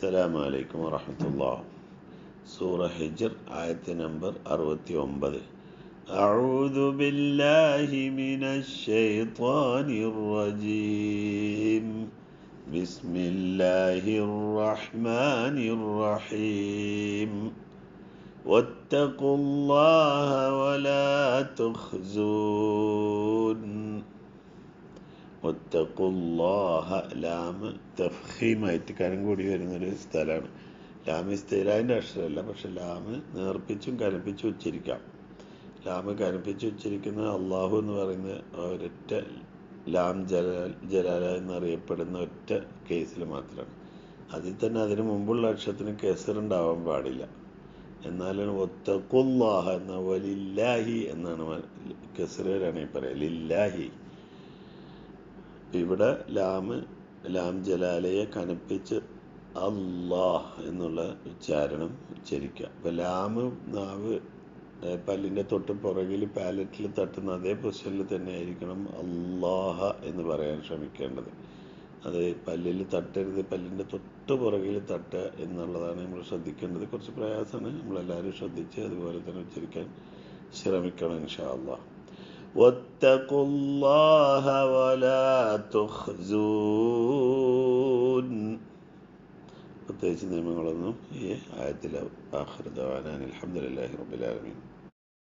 അസ്സലാമു അലൈക്കും വറഹമത്തുള്ള സൂറ ഹിജർ ആയത്ത് നമ്പർ അറുപത്തി ഒമ്പത് أعوذ بالله من الشيطان الرجيم بسم الله الرحمن الرحيم واتقوا الله ولا تخزون ഒത്തക്കുല്ലാഹ ലാമ് തഫീമായിട്ട് കനം കൂടി വരുന്ന ഒരു സ്ഥലമാണ്. ലാമ് സ്ഥിരതിന്റെ അക്ഷരമല്ല പക്ഷെ ലാമ് നേർപ്പിച്ചും കനപ്പിച്ചും ഉച്ചരിക്കാം. ലാമ് കനപ്പിച്ച് ഉച്ചരിക്കുന്ന അള്ളാഹു എന്ന് പറയുന്ന ഒരൊറ്റ ലാം ജലാൽ ജലാല എന്നറിയപ്പെടുന്ന ഒറ്റ കേസിൽ മാത്രമാണ്. അതിൽ തന്നെ അതിന് മുമ്പുള്ള അക്ഷരത്തിന് കെസറുണ്ടാവാൻ പാടില്ല. എന്നാലും ഒത്തക്കുല്ലാഹ എന്ന വലില്ലാഹി എന്നാണ് കെസറുകാരാണ് ഈ പറയുക. ലില്ലാഹി. ഇവിടെ ലാമ് ലാം ജലാലയെ കനപ്പിച്ച് അള്ളാഹ് എന്നുള്ള ഉച്ചാരണം ഉച്ചരിക്കുക. അപ്പൊ ലാമ് നാവ് പല്ലിന്റെ തൊട്ട് പുറകിൽ പാലറ്റിൽ തട്ടുന്ന അതേ പൊസിഷനിൽ തന്നെ ആയിരിക്കണം അള്ളാഹ എന്ന് പറയാൻ ശ്രമിക്കേണ്ടത്. അത് പല്ലിൽ തട്ടരുത് പല്ലിന്റെ തൊട്ട് പുറകിൽ തട്ട് എന്നുള്ളതാണ് നമ്മൾ ശ്രദ്ധിക്കേണ്ടത്. കുറച്ച് പ്രയാസമാണ് നമ്മളെല്ലാവരും ശ്രദ്ധിച്ച് അതുപോലെ തന്നെ ഉച്ചരിക്കാൻ ശ്രമിക്കണം ഇൻഷാ അള്ളാഹ് واتقوا الله ولا تخزون പ്രത്യേകിച്ച് നിയമങ്ങളൊന്നും ഈ ആയത്തിൽ ആഹ്റദാൻ അലഹമുല്ലാഹി റബ്ബുലാലമീൻ